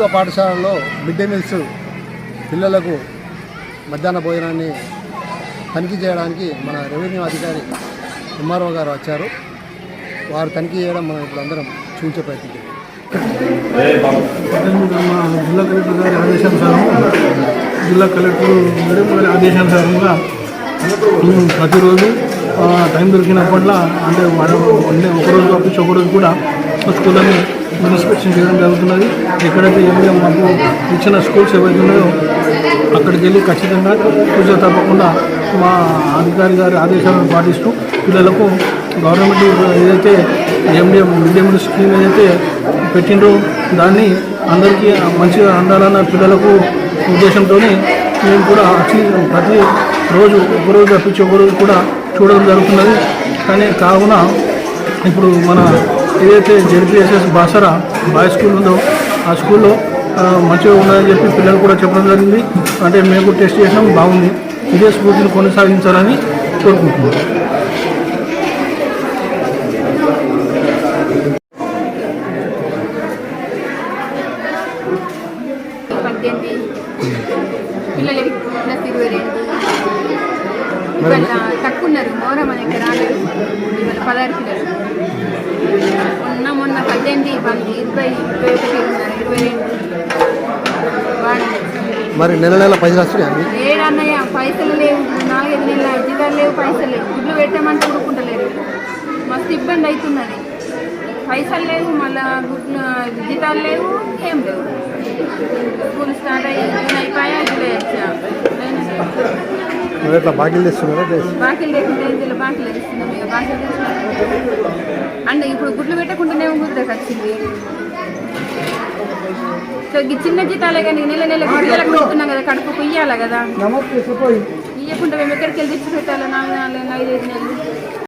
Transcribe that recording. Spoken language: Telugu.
ప్రభుత్వ పాఠశాలలో మిడ్ డే మీల్స్ పిల్లలకు మధ్యాహ్న భోజనాన్ని తనిఖీ చేయడానికి మన రెవెన్యూ అధికారి ఎంఆర్ఓ గారు వచ్చారు. వారు తనిఖీ చేయడం మనం ఇప్పుడు అందరం చూసే ప్రయత్నం జిల్లా కలెక్టర్ గారి ఆదేశానుసారం జిల్లా కలెక్టర్ మేడం గారి ఆదేశానుసారంగా ప్రతిరోజు టైం దొరికినప్పట్లా అంటే అంటే ఒకరోజు తప్పించి ఒకరోజు కూడా స్కూళ్ళని ఇన్స్పెక్షన్ చేయడం జరుగుతున్నది. ఎక్కడైతే ఏమైనా మాకు ఇచ్చిన స్కూల్స్ ఏవైతే ఉన్నాయో అక్కడికి వెళ్ళి ఖచ్చితంగా పూజ తప్పకుండా మా అధికారి గారి ఆదేశాలను పాటిస్తూ పిల్లలకు గవర్నమెంట్ ఏదైతే ఎండిఎం మిడ్ స్కీమ్ ఏదైతే పెట్టిండ్రో దాన్ని అందరికీ మంచిగా అందాలన్న పిల్లలకు ఉద్దేశంతో మేము కూడా వచ్చి ప్రతి రోజు ఒకరోజు తప్పించి ఒకరోజు కూడా చూడడం జరుగుతున్నది. కానీ కావున ఇప్పుడు మన ఏదైతే జెడ్పిఎస్ఎస్ బాసరా బాయ్ స్కూల్ ఉందో ఆ స్కూల్లో మంచిగా ఉన్నాయని చెప్పి పిల్లలు కూడా చెప్పడం జరిగింది. అంటే మేము టెస్ట్ చేసినాం బాగుంది. ఇదే స్ఫూర్తిని కొనసాగించాలని కోరుకుంటున్నాం. పిల్లలకి ప్లస్ ఇరవై రెండు ఇవాళ తక్కువ ఉన్నారు మోరం మన రాలేదు ఇవాళ పదహారు పిల్లలు. మొన్న మొన్న పద్దెనిమిది మంది ఇరవై ఇరవై ఒకటి ఇరవై రెండు. మరి నెల నెల పైసలు వస్తున్నాయి ఏడన్నయ్య పైసలు లేవు. నాలుగైదు నెలల జీతాలు లేవు పైసలు. లేవు గుడ్లు పెట్టామంటే ఊరుకుంటలేరు. మస్తు ఇబ్బంది అవుతున్నది. పైసలు లేవు మళ్ళా గుడ్లు జీతాలు లేవు ఏం లేవు. స్కూల్ స్టార్ట్ అయ్యి అయిపోయా జూలై వచ్చా. బాకీలు తెస్తున్నారా? బాకీలు లేకుండా బాకీలు ఇస్తున్నాం ఇక బాకీలు ఇప్పుడు గుడ్లు పెట్టకుండానే గుర్తుకు వచ్చింది సో ఈ చిన్న జీతాలే కానీ నెల నెల పిల్లలకు పెడుతున్నాం కదా కడుపుకు ఇయ్యాలి కదా? ఇవ్వకుండా మేము ఎక్కడికి వెళ్ళి తెచ్చి పెట్టాలి నాలుగు నాలుగు ఐదు ఐదు నెలలు?